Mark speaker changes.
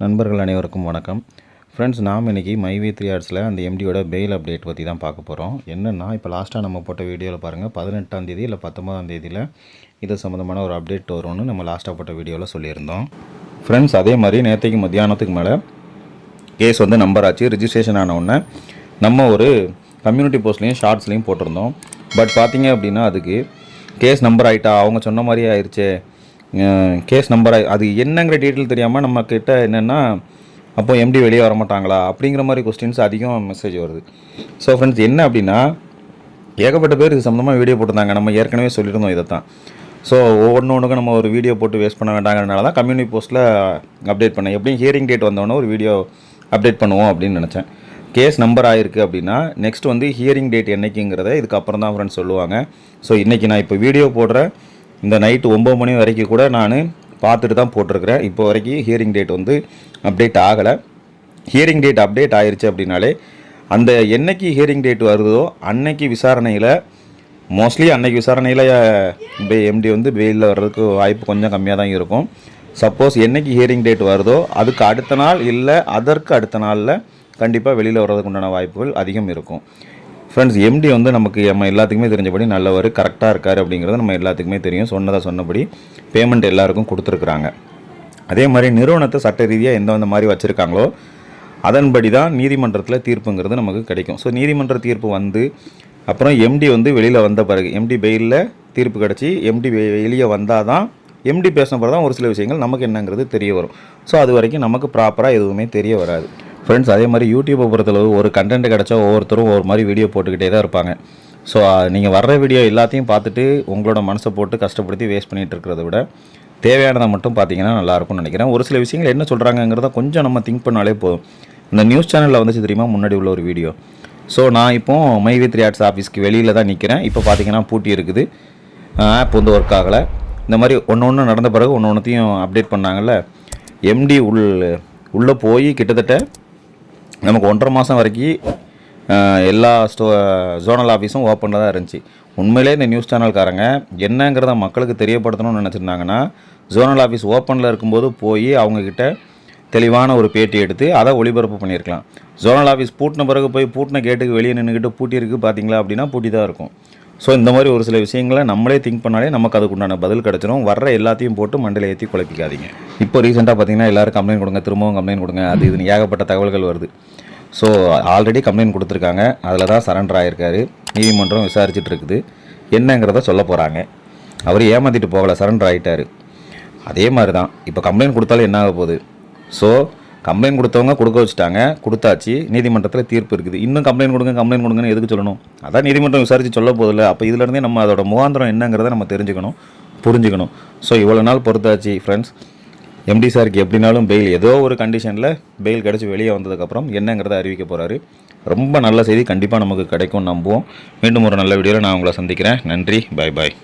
Speaker 1: நண்பர்கள் அனைவருக்கும் வணக்கம். ஃப்ரெண்ட்ஸ் நாம் இன்றைக்கி மைவி த்ரீ ஆர்ட்ஸில் அந்த எம்டியோட பெயில் அப்டேட் பற்றி தான் பார்க்க போகிறோம் என்னென்னா இப்போ லாஸ்ட்டாக நம்ம போட்ட வீடியோவில் பாருங்கள் பதினெட்டாம் தேதி இல்லை பத்தொம்பதாம் தேதியில் இது சம்மந்தமான ஒரு அப்டேட் வரும்னு நம்ம லாஸ்ட்டாக போட்ட வீடியோவில் சொல்லியிருந்தோம். ஃப்ரெண்ட்ஸ் அதே மாதிரி நேற்றைக்கு மத்தியானத்துக்கு மேலே கேஸ் வந்து நம்பர் ஆச்சு ரிஜிஸ்ட்ரேஷன் ஆன உடனே நம்ம ஒரு கம்யூனிட்டி போஸ்ட்லேயும் ஷார்ட்ஸ்லேயும் போட்டிருந்தோம். பட் பார்த்திங்க அப்படின்னா அதுக்கு கேஸ் நம்பர் ஆகிட்டா அவங்க சொன்ன மாதிரியே ஆயிடுச்சே கேஸ் நம்பர் ஆகி அது என்னங்கிற டீட்டெயில் தெரியாமல் நம்மக்கிட்ட என்னென்னா அப்போ எம்டி வெளியே வர மாட்டாங்களா? அப்படிங்கிற மாதிரி கொஸ்டின்ஸ் அதிகம் மெசேஜ் வருது. ஸோ ஃப்ரெண்ட்ஸ் என்ன அப்படின்னா ஏகப்பட்ட பேர் இது சம்மந்தமாக வீடியோ போட்டிருந்தாங்க. நம்ம ஏற்கனவே சொல்லியிருந்தோம் இதை தான் ஸோ ஒவ்வொன்று ஒன்றுக்கும் நம்ம ஒரு வீடியோ போட்டு வேஸ்ட் பண்ண வேண்டாங்கிறனால தான் கம்யூனிட்டி போஸ்ட்டில் அப்டேட் பண்ணேன். எப்படியும் ஹியரிங் டேட் வந்தோடனே ஒரு வீடியோ அப்டேட் பண்ணுவோம் அப்படின்னு நினச்சேன். கேஸ் நம்பர் ஆயிருக்கு அப்படின்னா நெக்ஸ்ட் வந்து ஹியரிங் டேட் என்னைக்குங்கிறத இதுக்கப்புறம் தான் ஃப்ரெண்ட்ஸ் சொல்லுவாங்க. ஸோ இன்றைக்கி நான் இப்போ வீடியோ போடுற இந்த நைட்டு ஒம்பது மணி வரைக்கும் கூட நான் பார்த்துட்டு தான் போட்டிருக்கிறேன். இப்போ வரைக்கும் ஹியரிங் டேட் வந்து அப்டேட் ஆகலை. ஹியரிங் டேட் அப்டேட் ஆயிடுச்சு அப்படின்னாலே அந்த என்னைக்கு ஹியரிங் டேட் வருதோ அன்னைக்கு விசாரணையில் மோஸ்ட்லி அன்னைக்கு விசாரணையில் எம்டி வந்து வெயிலில் வர்றதுக்கு வாய்ப்பு கொஞ்சம் கம்மியாக தான் இருக்கும். சப்போஸ் என்னைக்கு ஹியரிங் டேட் வருதோ அதுக்கு அடுத்த நாள் இல்லை அதற்கு அடுத்த நாளில் கண்டிப்பாக வெளியில் வர்றதுக்கு உண்டான வாய்ப்புகள் அதிகம் இருக்கும். ஃப்ரெண்ட்ஸ் எம்டி வந்து நமக்கு நம்ம எல்லாத்துக்குமே தெரிஞ்சபடி நல்லவர் கரெக்டாக இருக்கார் அப்படிங்கிறது நம்ம எல்லாத்துக்குமே தெரியும். சொன்னதை சொன்னபடி பேமெண்ட் எல்லாருக்கும் கொடுத்துருக்குறாங்க. அதே மாதிரி நிறுவனத்தை சட்ட ரீதியாக எந்தெந்த மாதிரி வச்சுருக்காங்களோ அதன்படி தான் நீதிமன்றத்தில் தீர்ப்புங்கிறது நமக்கு கிடைக்கும். ஸோ நீதிமன்ற தீர்ப்பு வந்து அப்புறம் எம்டி வந்து வெளியில் வந்த பிறகு எம்டி பெயிலில் தீர்ப்பு கிடச்சி எம்டி வெளியே வந்தால் தான் எம்டி பேசின பிறகு தான் ஒரு சில விஷயங்கள் நமக்கு என்னங்கிறது தெரிய வரும். ஸோ அது வரைக்கும் நமக்கு ப்ராப்பராக எதுவுமே தெரிய வராது. ஃப்ரெண்ட்ஸ் அதே மாதிரி யூடியூப்பை பொறுத்தளவு ஒரு கண்டென்ட் கிடச்சா ஒவ்வொருத்தரும் ஒரு மாதிரி வீடியோ போட்டுக்கிட்டே தான் இருப்பாங்க. ஸோ நீங்கள் வர்ற வீடியோ எல்லாத்தையும் பார்த்துட்டு உங்களோட மனசை போட்டு கஷ்டப்படுத்தி வேஸ்ட் பண்ணிகிட்டு இருக்கிறத விட தேவையானதை மட்டும் பார்த்தீங்கன்னா நல்லாயிருக்கும்னு நினைக்கிறேன். ஒரு சில விஷயங்கள் என்ன சொல்கிறாங்கங்கிறத கொஞ்சம் நம்ம திங்க் பண்ணாலே போதும். இந்த நியூஸ் சேனலில் வந்துச்சு தெரியுமா? முன்னாடி உள்ள ஒரு வீடியோ ஸோ நான் இப்போ மை த்ரீ ஆர்ட்ஸ் ஆஃபீஸ்க்கு வெளியில் தான் நிற்கிறேன் இப்போ பார்த்தீங்கன்னா பூட்டி இருக்குது. ஆப் வந்து ஒர்க் ஆகலை. இந்த மாதிரி ஒன்று ஒன்று நடந்த பிறகு ஒன்று ஒன்றுத்தையும் அப்டேட் பண்ணாங்கல்ல. எம்டி உள் உள்ளே போய் கிட்டத்தட்ட நமக்கு ஒன்றரை மாதம் வரைக்கும் எல்லா ஸ்டோ ஜோனல் ஆஃபீஸும் ஓப்பனில் தான் இருந்துச்சு. உண்மையிலே இந்த நியூஸ் சேனல்காரங்க என்னங்கிறத மக்களுக்கு தெரியப்படுத்தணும்னு நினச்சிருந்தாங்கன்னா ஜோனல் ஆஃபீஸ் ஓப்பனில் இருக்கும்போது போய் அவங்கக்கிட்ட தெளிவான ஒரு பேட்டி எடுத்து அதை ஒளிபரப்பு பண்ணியிருக்கலாம். ஜோனல் ஆஃபீஸ் பூட்டின பிறகு போய் பூட்டின கேட்டுக்கு வெளியே நின்றுக்கிட்டு பூட்டி இருக்குது பார்த்தீங்களா அப்படின்னா பூட்டி தான் இருக்கும். ஸோ இந்த மாதிரி ஒரு சில விஷயங்களை நம்மளே திங்க் பண்ணாலே நமக்கு அதுக்கு உண்டான பதில் கிடச்சிரும். வர்ற எல்லாத்தையும் போட்டு மண்டல ஏற்றி குழப்பிக்காதீங்க. இப்போ ரீசெண்டாக பார்த்தீங்கன்னா எல்லாரும் கம்ப்ளைண்ட் கொடுங்க திரும்பவும் கம்ப்ளைண்ட் கொடுங்க. அது இதுன்னு ஏகப்பட்ட தகவல்கள் வருது. ஸோ ஆல்ரெடி கம்ப்ளைண்ட் கொடுத்துருக்காங்க. அதில் தான் சரண்டர் ஆகியிருக்காரு நீதிமன்றம் விசாரிச்சுட்டு இருக்குது. என்னங்கிறத சொல்ல போகிறாங்க அவர் ஏமாற்றிட்டு போகலை சரண்டர் ஆகிட்டார் அதே மாதிரி தான் இப்போ கம்ப்ளைண்ட் கொடுத்தாலும் என்ன ஆக போகுது? ஸோ கம்ப்ளைண்ட் கொடுத்தவங்க கொடுக்க வச்சுட்டாங்க கொடுத்தாச்சு நீதிமன்றத்தில் தீர்ப்பு இருக்குது. இன்னும் கம்ப்ளைண்ட் கொடுங்க கம்ப்ளைண்ட் கொடுங்கன்னு எதுக்கு சொல்லணும்? அதான் நீதிமன்றம் விசாரித்து சொல்ல போதில்ல. அப்போ இதுலேருந்தே நம்ம அதோட முகாந்திரம் என்னங்கிறத நம்ம தெரிஞ்சுக்கணும் புரிஞ்சுக்கணும். ஸோ இவ்வளோ நாள் பொறுத்தாச்சு ஃப்ரெண்ட்ஸ் எம்டி சாருக்கு எப்படினாலும் பெயில் ஏதோ ஒரு கண்டிஷனில் பெயில் கிடச்சி வெளியே வந்ததுக்கப்புறம் என்னங்கிறத அறிவிக்க போகிறாரு ரொம்ப நல்ல செய்தி கண்டிப்பாக நமக்கு கிடைக்கும் நம்புவோம். மீண்டும் ஒரு நல்ல வீடியோவில் நான் உங்களை சந்திக்கிறேன். நன்றி பை பாய்